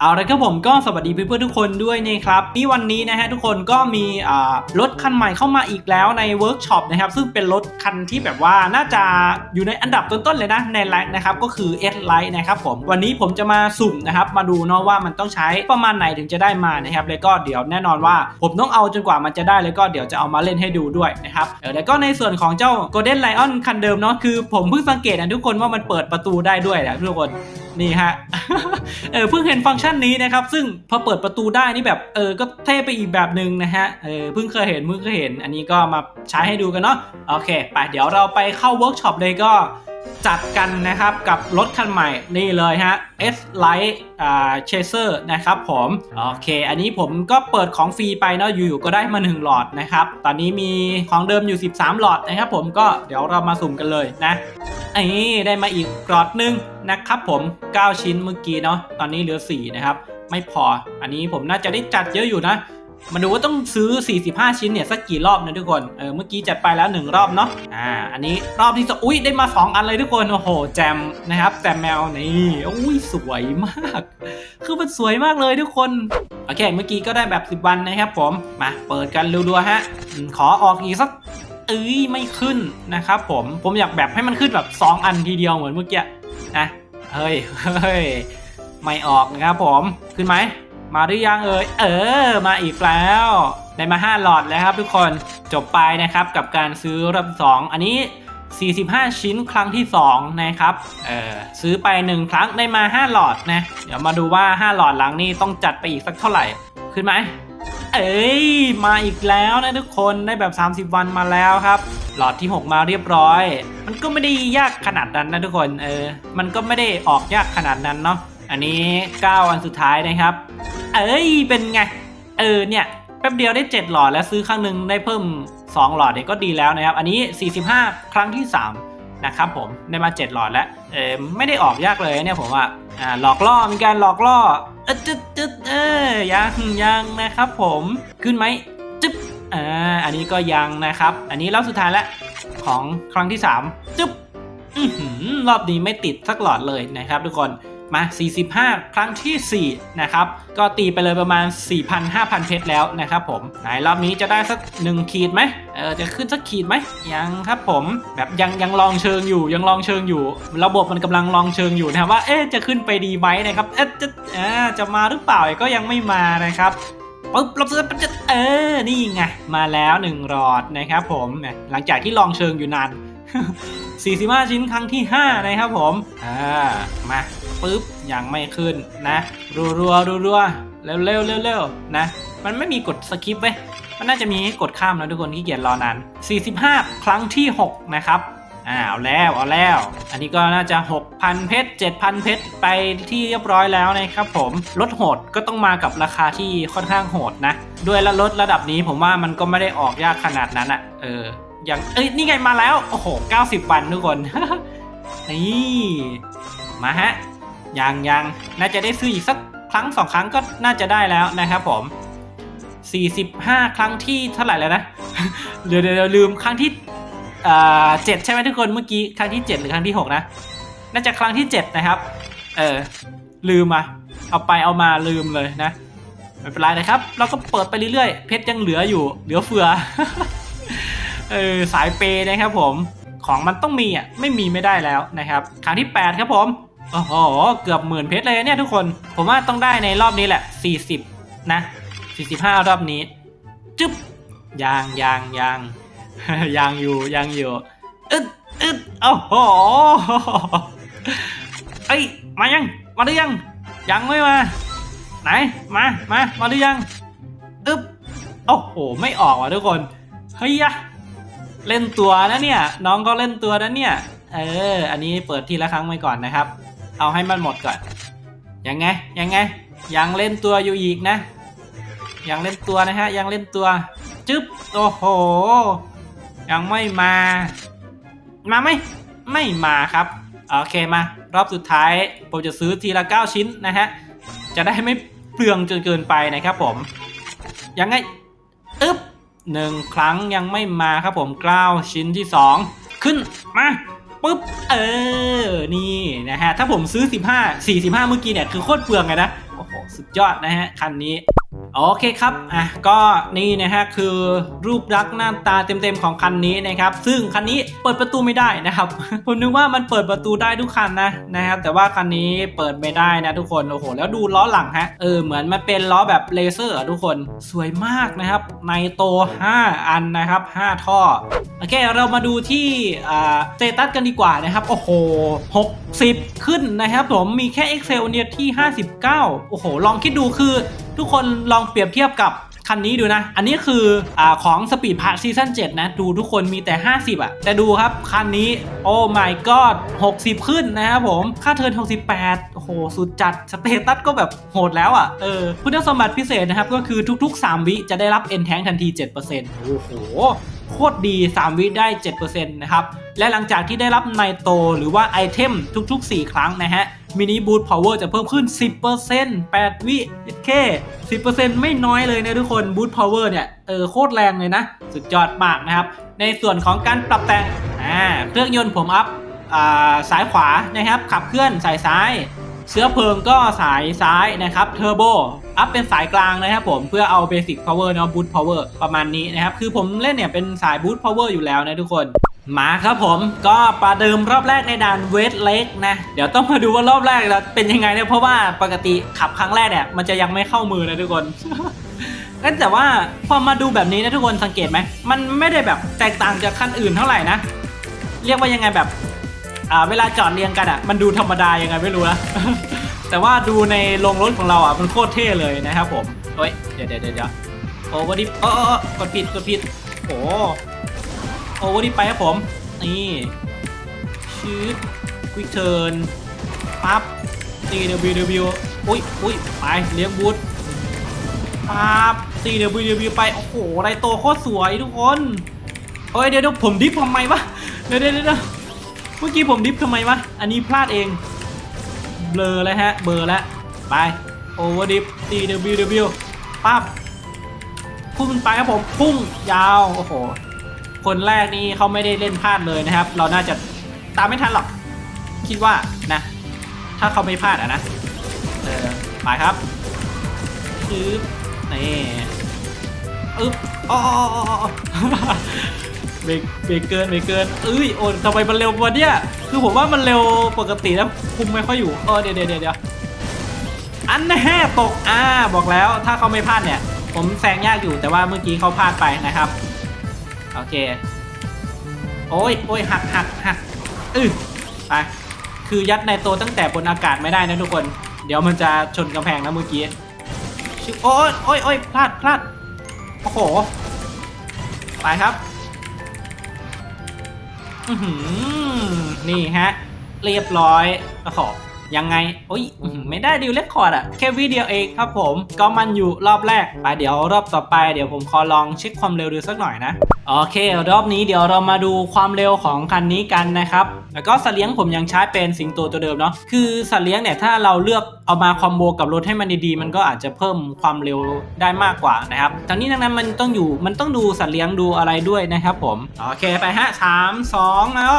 เอาละครับผมก็สวัสดีเพื่อนๆทุกคนด้วยนะครับนี่วันนี้นะฮะทุกคนก็มีรถคันใหม่เข้ามาอีกแล้วในเวิร์กช็อปนะครับซึ่งเป็นรถคันที่แบบว่าน่าจะอยู่ในอันดับต้นๆเลยนะในแรงนะครับก็คือ S Lite นะครับผมวันนี้ผมจะมาสุ่มนะครับมาดูเนาะว่ามันต้องใช้ประมาณไหนถึงจะได้มานะครับแล้วก็เดี๋ยวแน่นอนว่า ผมต้องเอาจนกว่ามันจะได้แล้วก็เดี๋ยวจะเอามาเล่นให้ดูด้วยนะครับแล้วก็ในส่วนของเจ้า Golden Lion คันเดิมเนาะคือผมเพิ่งสังเกตนะทุกคนว่ามันเปิดประตูได้ด้วยนะทุกคนนี่ฮะ เออเพิ่งเห็นฟังก์ชันนี้นะครับ ซึ่งพอเปิดประตูได้นี่แบบเออก็เท่ไปอีกแบบหนึ่งนะฮะเออเพิ่งเคยเห็นเพิ่งเคยเห็น อันนี้ก็มาใช้ให้ดูกันเนาะโอเคไปเดี๋ยวเราไปเข้าเวิร์กช็อปเลยก็จัดกันนะครับกับรถคันใหม่นี่เลยฮะ S Light อ่า Chaser นะครับผมโอเค อันนี้ผมก็เปิดของฟรีไปเนาะอยู่ๆก็ได้มา 1 หลอดนะครับ ตอนนี้มีของเดิมอยู่ 13 หลอดนะครับผมก็เดี๋ยวเรามาสุ่มกันเลยนะ อ้ได้มาอีกกรอดหนึงนะครับผม 9 ชิ้นเมื่อกี้เนาะตอนนี้เหลือ 4 นะครับ ไม่พออันนี้ผมน่าจะได้จัดเยอะอยู่นะ มาดูว่าต้องซื้อ 45 ชิ้นเนี่ยสักกี่รอบนะทุกคนเออเมื่อกี้จัดไปแล้ว 1 รอบเนาะอ่าอันนี้รอบที่สองอุ้ยได้มา 2 อันเลยทุกคนโอ้โหแจมนะครับแจมแมวนี่อุ้ยสวยมาก คือมันสวยมากเลยทุกคนโอเค เมื่อกี้ก็ได้แบบ 10 วันนะครับผมมาเปิดกันรัวๆฮะขอออกอีกสัก เอ้ยไม่ขึ้นนะครับผมผมอยากแบบให้มันขึ้นแบบ 2 อันทีเดียวเหมือนเมื่อกี้นะเฮ้ยเฮ้ยไม่ออกนะครับผมขึ้นไหมมาหรือยังเอ่ยเออ มาอีกแล้วได้มา 5 หลอดแล้วครับทุกคนจบไปนะครับกับการซื้อรอบสองอันนี้ 45 ชิ้นครั้งที่ 2 นะครับ เออซื้อไป 1 ครั้งได้มา 5 หลอดนะ เดี๋ยวมาดูว่า 5 หลอดหลังนี่ต้องจัดไปอีกสักเท่าไหร่ ขึ้นไหม เอ้ย มาอีกแล้วนะทุกคนได้แบบ 30 วันมาแล้วครับ หลอดที่ 6 มาเรียบร้อย มันก็ไม่ได้ยากขนาดนั้นนะทุกคนเออ มันก็ไม่ได้ออกยากขนาดนั้นเนาะอันนี้9อันสุดท้ายนะครับ เอ้ยเป็นไง เออเนี่ยแป๊บเดียวได้ 7 หลอดแล้วซื้อครั้งหนึ่งได้เพิ่ม 2 หลอดเนี่ยก็ดีแล้วนะครับ อันนี้ 45 ครั้งที่ 3 นะครับผมได้มา7หลอดแล้วเออไม่ได้ออกยากเลยเนี่ยผมว่าอ่าหลอกล่อมีการหลอกล่อเออจึ๊ดจึ๊ดเออยังยังนะครับผมขึ้นไหมจึ๊บอ่าอันนี้ก็ยังนะครับ อันนี้รอบสุดท้ายแล้วของครั้งที่3จึ๊บอือหือรอบนี้ไม่ติดสักหลอดเลยนะครับทุกคนมา 45 ครั้งทีสี่ 4 นะครับ ก็ตีไปเลยประมาณ 4,000-5,000 เพชรแล้วนะครับผม ไหนรอบนี้จะได้สัก 1 ขีดไหม เออจะขึ้นสักขีดไหมยังครับผมแบบยังยังลองเชิงอยู่ยังลองเชิงอยู่ ระบบมันกำลังลองเชิงอยู่นะครับว่าเอ๊ะจะขึ้นไปดีไหมนะครับเอ๊ะจะอ่าจะมาหรือเปล่าก็ยังไม่มานะครับปุ๊บรอบสุดท้าจะเออนี่ไงมาแล้ว1หลอดนะครับผมหลังจากที่ลองเชิงอยู่นาน45 ชิ้นครั้งที่ 5 นะครับผม อ่า มาปุ๊บ ยังไม่ขึ้นนะ รัวรัวรัวรัวเร็วเร็วเร็วเร็วนะ มันไม่มีกดสคิปเว้ย มันน่าจะมีให้กดข้ามนะทุกคนที่เกียจรอนาน 45 ครั้งที่ 6 นะครับอ่าเอาแล้วเอาแล้ว อันนี้ก็น่าจะ 6,000 เพชร 7,000 เพชร ไปที่เรียบร้อยแล้วนะครับผมรถโหดก็ต้องมากับราคาที่ค่อนข้างโหดนะ ด้วยละรถระดับนี้ผมว่ามันก็ไม่ได้ออกยากขนาดนั้นอะเอออย่างเอ้ยนี่ไงมาแล้ว โอ้โห 90 วันทุกคน นี่มาฮะยังยังน่าจะได้ซื้ออีกสักครั้งสองครั้งก็น่าจะได้แล้วนะครับผม 45 ครั้งที่เท่าไหร่แล้วนะเดี๋ยวเดี๋ยวลืมครั้งที่อ่าเจ็ดใช่ไหมทุกคนเมื่อกี้ครั้งที่ 7 หรือครั้งที่ 6 นะ น่าจะครั้งที่ 7 นะครับ เออลืมอะเอาไปเอามาลืมเลยนะไม่เป็นไรนะครับ เราก็เปิดไปเรื่อยๆ เพชรยังเหลืออยู่ เหลือเฟือ เออสายเปย์นะครับผม ของมันต้องมีอะ ไม่มีไม่ได้แล้วนะครับ ครั้งที่ 8 ครับผม โอ้โห เกือบหมื่นเพชรเลยเนี่ยทุกคน ผมว่าต้องได้ในรอบนี้แหละ 40 นะ 45 รอบนี้ จึ๊บยางยางยางยางอยู่ยางอยู่อึดอึดโอ้โหเอ้ยมายัง มาหรือยัง ยังไม่มา ไหน มามามาหรือยังอึ๊บโอ้โห ไม่ออกว่ะทุกคน เฮ้ยะเล่นตัวนะเนี่ย น้องก็เล่นตัวนะเนี่ย เออ อันนี้เปิดทีละครั้งไว้ก่อนนะครับ เอาให้มันหมดก่อน ยังไง ยังไง ยังเล่นตัวอยู่อีกนะ ยังเล่นตัวนะฮะยังเล่นตัวจึ๊บโอ้โห ยังไม่มา มาไหมไม่มาครับโอเคมารอบสุดท้ายผมจะซื้อทีละ 9 ชิ้นนะฮะจะได้ไม่เปลืองจนเกินไปนะครับผมยังไงอึ๊บหนึ่งครั้งยังไม่มาครับผมกล้าวชิ้นที่ 2 ขึ้นมาปุ๊บเออนี่นะฮะถ้าผมซื้อ 15 45 เมื่อกี้เนี่ยคือโคตรเปลืองเลยนะโอ้โหสุดยอดนะฮะคันนี้ โอเคครับ อะ ก็นี่นะฮะคือรูปลักษณ์หน้าตาเต็มๆของคันนี้นะครับ ซึ่งคันนี้เปิดประตูไม่ได้นะครับ ผมนึกว่ามันเปิดประตูได้ทุกคันนะนะครับ แต่ว่าคันนี้เปิดไม่ได้นะทุกคน โอ้โห แล้วดูล้อหลังฮะ เออ เหมือนมันเป็นล้อแบบเลเซอร์อะทุกคน สวยมากนะครับ ในโต 5 อันนะครับ 5 ท่อ โอเค เรามาดูที่อ่าสเตตัสกันดีกว่านะครับ โอ้โห 60 ขึ้นนะครับผม มีแค่ Excel เนี่ยที่ 59 โอ้โห ลองคิดดูคือ ทุกคนลองเปรียบเทียบกับคันนี้ดูนะ อันนี้คืออของสปีดพาซีซั่น7นะ ดูทุกคนมีแต่ 50 อะ แต่ดูครับ คันนี้โอ้ my god 60 ขึ้นนะครับผม ค่าเทิร์น 68 โอ้โห สุดจัด สเตตัสก็แบบโหดแล้วอะ เออ คุณสมบัติพิเศษนะครับ ก็คือทุก ๆ 3 วิจะได้รับ N Tank ทันที 7%โอ้โห โคตรดี 3 วิได้ 7%นะครับ และหลังจากที่ได้รับไนโตหรือว่าไอเทมทุก ๆ 4 ครั้งนะฮะมินิบูทพาวเวอร์จะเพิ่มขึ้น 10% 8 วิเค10%ไม่น้อยเลยนะทุกคนบูทพาวเวอร์เนี่ยเออโคตรแรงเลยนะ สุดยอดมากนะครับ ในส่วนของการปรับแต่งอ่าเครื่องยนต์ผมอัพอ่าสายขวานะครับ ขับเคลื่อนสายซ้าย เชื้อเพลิงก็สายซ้ายนะครับเทอร์โบอัพเป็นสายกลางนะครับผมเพื่อเอาเบสิ c พาวเวอร์เนาะบู t พาวเวอร์ประมาณนี้นะครับ คือผมเล่นเนี่ยเป็นสายบู t พาวเวอร์อยู่แล้วนะทุกคนมาครับผมก็ประเดิมรอบแรกในด่านเวทเล็กนะ เดี๋ยวต้องมาดูว่ารอบแรกเราเป็นยังไงเนี่ยเพราะว่าปกติขับครั้งแรกเนี่ยมันจะยังไม่เข้ามือนะทุกคนก็แต่ว่าพอมาดูแบบนี้นะทุกคนสังเกตไหมมันไม่ได้แบบแตกต่างจากคันอื่นเท่าไหร่นะ เรียกว่ายังไงแบบ อ่าเวลาจอดเรียงกันอะ มันดูธรรมดายังไงไม่รู้นะ แต่ว่าดูในโรงรถของเราอะมันโคตรเท่เลยนะครับผมเฮ้ยเดี๋ยวเดี๋ยวเดี๋ยวโอเวอร์ดิฟเออออเออกดผิดกดผิดโอ้โอเวอร์ดิไปครับผม นี่ชืดควิกเทิร์นปั๊บ CWW อุ้ยอุ้ยไปเลี้ยงบูทปั๊บ CWW ไป โอ้โหไรโตโคตรสวยทุกคนเฮ้ยเดี๋ยวเดี๋ยวผมดิฟทำไมวะเดี๋ยวเดี๋ยวเดี๋ยว เมื่อกี้ผมดิฟทำไมวะ อันนี้พลาดเอง เบลอแล้วฮะ เบลอแล้ว ไป โอเวอร์ดิฟ CWW ปั๊บ พุ่งไปครับผม พุ่งยาว โอ้โห คนแรกนี่เขาไม่ได้เล่นพลาดเลยนะครับ เราน่าจะตามไม่ทันหรอก คิดว่านะ ถ้าเขาไม่พลาดอะนะ เออ ไปครับชืบนี่อึ๊บอ๋อ เบรกเบรกเกินเบรกเกินเอ้ยโอ้ทำไมมันเร็วกว่าเนี้ยคือผมว่ามันเร็วปกติแล้วคุมไม่ค่อยอยู่เออเดี๋ยวเดี๋ยวเดี๋ยวอันแน่ตกอ่าบอกแล้วถ้าเขาไม่พลาดเนี่ย ผมแซงยากอยู่แต่ว่าเมื่อกี้เขาพลาดไปนะครับโอเคโอ้ยโอ้ยหักหักหักอือไปคือยัดในตัวตั้งแต่บนอากาศไม่ได้นะทุกคน เดี๋ยวมันจะชนกำแพงนะเมื่อกี้โอ้ยโอ้ยโอ้ยพลาดพลาดโอ้โหไปครับ นี่ฮะ เรียบร้อยโอ้โห ยังไงโอ้ยอื้อหือไม่ได้ดิวเลคคอร์ดอะแค่วิดีโอเองครับผม ก็มันอยู่รอบแรกไปเดี๋ยวรอบต่อไปเดี๋ยวผมขอลองเช็คความเร็วดูสักหน่อยนะ โอเค รอบนี้เดี๋ยวเรามาดูความเร็วของคันนี้กันนะครับ แล้วก็สัตว์เลี้ยงผมยังใช้เป็นสิงโตตัวเดิมเนาะคือสัตว์เลี้ยงเนี่ยถ้าเราเลือกเอามาคอมโบกับรถให้มันดีๆ มันก็อาจจะเพิ่มความเร็วได้มากกว่านะครับทั้งนี้ทั้งนั้นมันต้องอยู่มันต้องดูสัตว์เลี้ยงดูอะไรด้วยนะครับผม โอเคไปฮะสามสองแล้ว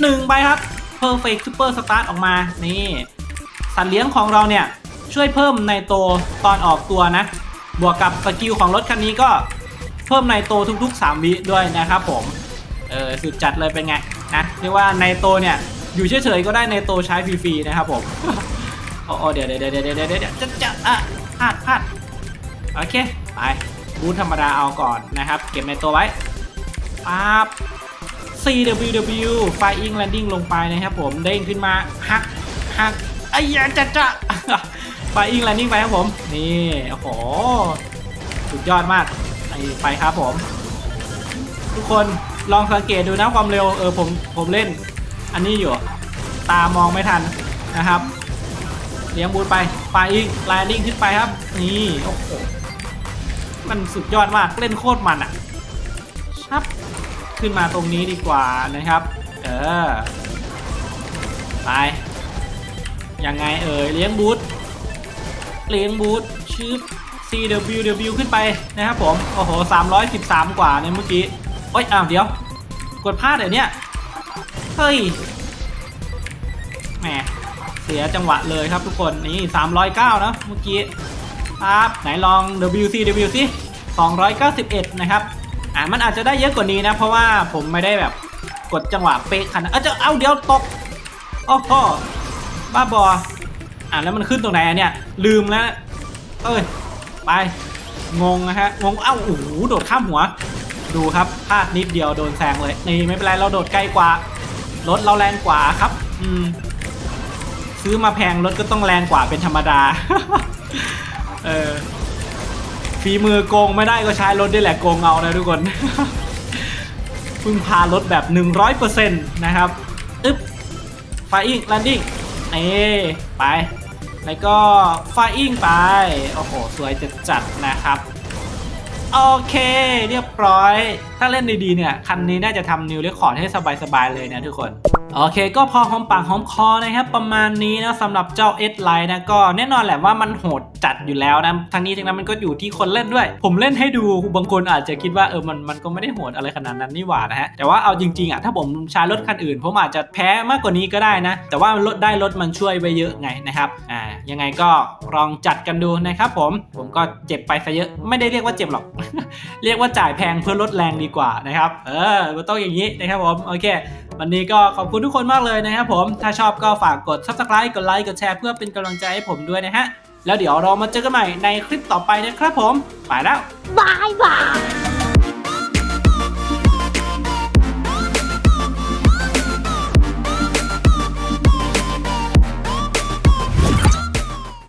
หนึ่งไปครับ Perfect Super Start ออกมานี่สัตว์เลี้ยงของเราเนี่ยช่วยเพิ่มในโตตอนออกตัวนะ บวกกับสกิลของรถคันนี้ก็เพิ่มในโตทุกๆ 3 วิด้วยนะครับผม เออสุดจัดเลยเป็นไงนะเรียกว่าในโตเนี่ยอยู่เฉยๆก็ได้ในโตใช้ฟรีๆนะครับผมโอ้เดี๋ยวเดี๋ยวเดี๋ยวเดี๋ยวเดี๋ยวเดี๋ยวจะจะอะพลาดพลาดโอเคไปบูทธรรมดาเอาก่อนนะครับ เก็บในตัวไว้ปั๊บ CWW Flying Landing ลงไปนะครับผมเด้งขึ้นมาหักหักไอ้ยาจะจะ Flying Landing ไปครับผม นี่โอ้โหสุดยอดมากไอไปครับผม ทุกคนลองสังเกตดูนะความเร็วเออผมผมเล่น อันนี้อยู่ ตามองไม่ทันนะครับเลี้ยงบูทไป Flying Landing ขึ้นไปครับ นี่โอ้โหมันสุดยอดมากเล่นโคตรมันอะชับ ขึ้นมาตรงนี้ดีกว่านะครับ เออ ไป ยังไงเอ่ย เลี้ยงบูทเลี้ยงบูทชืบ CWW ขึ้นไปนะครับผม โอ้โห 313 กว่าในเมื่อกี้ โอ้ย อ้าว เดี๋ยว กดพลาดเหรอเนี่ยเฮ้ย แหม เสียจังหวะเลยครับทุกคน นี่ 309 นะเมื่อกี้ ครับ ไหนลอง WC WC 291 นะครับ อ่ามันอาจจะได้เยอะกว่านี้นะ เพราะว่าผมไม่ได้แบบกดจังหวะเป๊ะขนาดเอ้าจะเอาเดี๋ยวตกโอ้โหบ้าบออะแล้วมันขึ้นตรงไหนอะเนี่ย ลืมแล้ว เอ้ยไปงงนะฮะงงเอ้าโอ้โหโดดข้ามหัว ดูครับพลาดนิดเดียวโดนแซงเลยนี่ไม่เป็นไรเราโดดใกล้กว่ารถเราแรงกว่าครับ อืม ซื้อมาแพงรถก็ต้องแรงกว่าเป็นธรรมดา เออ ฝีมือโกงไม่ได้ก็ใช้รถได้แหละโกงเอานะทุกคนพึ่งพารถแบบ 100%นะครับอึ๊บไฟอิงแลนดิ้งนี่ไป แล้วก็ไฟอิงไป โอ้โห สวยจัดจัดนะครับโอเค เรียบร้อย ถ้าเล่นดีๆเนี่ย คันนี้น่าจะทำนิวเรคคอร์ดให้สบาย ๆ เลยนะทุกคน โอเคก็พอหอมปากหอมคอนะครับประมาณนี้นะสำหรับเจ้า S Line นะก็แน่นอนแหละว่ามันโหดจัดอยู่แล้วนะทั้งนี้ทั้งนั้นมันก็อยู่ที่คนเล่นด้วย ผมเล่นให้ดูบางคนอาจจะคิดว่าเออมันมันก็ไม่ได้โหดอะไรขนาดนั้นนี่หว่านะฮะแต่ว่าเอาจริงๆอะถ้าผมใช้รถคันอื่นผมอาจจะแพ้มากกว่านี้ก็ได้นะ แต่ว่าลดได้รถมันช่วยไว้เยอะไงนะครับอ่ายังไงก็ลองจัดกันดูนะครับผมผมก็เจ็บไปซะเยอะไม่ได้เรียกว่าเจ็บหรอก เรียกว่าจ่ายแพงเพื่อลดแรงดีกว่านะครับเออมันต้องอย่างนี้นะครับผมโอเค วันนี้ก็ขอบคุณณทุกคนมากเลยนะครับผม ถ้าชอบก็ฝากกด subscribe กดไลค์ กดแชร์เพื่อเป็นกำลังใจให้ผมด้วยนะฮะ แล้วเดี๋ยวเรามาเจอกันใหม่ในคลิปต่อไปนะครับผม ไปแล้ว บายบาย